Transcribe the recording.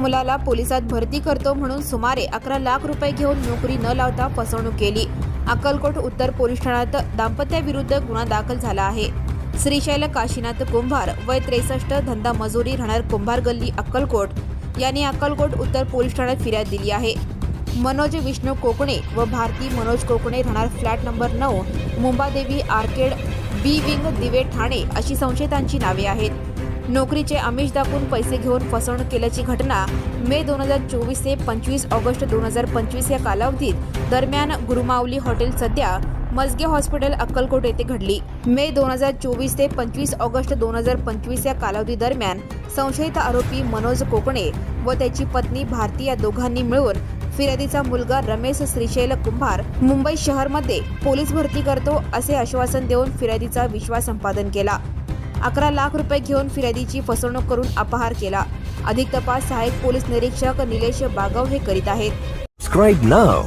मुलाला पोलिसात भरती करतो म्हणून सुमारे अकरा लाख रुपये घेऊन नोकरी न लावता फसवणूक केली. अक्कलकोट उत्तर पोलीस ठाण्यात दाम्पत्याविरुद्ध गुन्हा दाखल झाला आहे. श्रीशैल काशीनाथ कुंभार वय त्रेसष्ट धंदा मजुरी राहणार कुंभार गल्ली अक्कलकोट. यांनी अक्कलकोट उत्तर पोलीस ठाण्यात फिर्याद दिली आहे. मनोज विष्णू कोकणे व भारती मनोज कोकणे राहणार फ्लॅट नंबर नऊ मुंबादेवी आर्केड बी विंग दिवे ठाणे अशी संशयितांची नावे आहेत. नोकरीचे आमिष दाखवून पैसे घेऊन फसवणूक केल्याची घटना मे दोन हजार चोवीस ते पंचवीस ऑगस्ट दोन हजार पंचवीस या कालावधीत दरम्यान गुरुमावली हॉटेल सध्या मजगे हॉस्पिटल अक्कलकोट येथे घडली. मे दोन हजार चोवीस ते पंचवीस ऑगस्ट दोन हजार पंचवीस या कालावधी दरम्यान संशयित आरोपी मनोज कोकणे व त्याची पत्नी भारती या दोघांनी मिळून फिर्यादीचा मुलगा रमेश श्रीशैल कुंभार मुंबई शहरमध्ये पोलीस भरती करतो असे आश्वासन देऊन फिर्यादीचा विश्वास संपादन केला. अकरा लाख रुपये घेऊन फिर्यादीची फसवणूक करून अपहार केला. अधिक तपास सहाय्यक पोलीस निरीक्षक निलेश बागव हे करीत आहेत. Subscribe now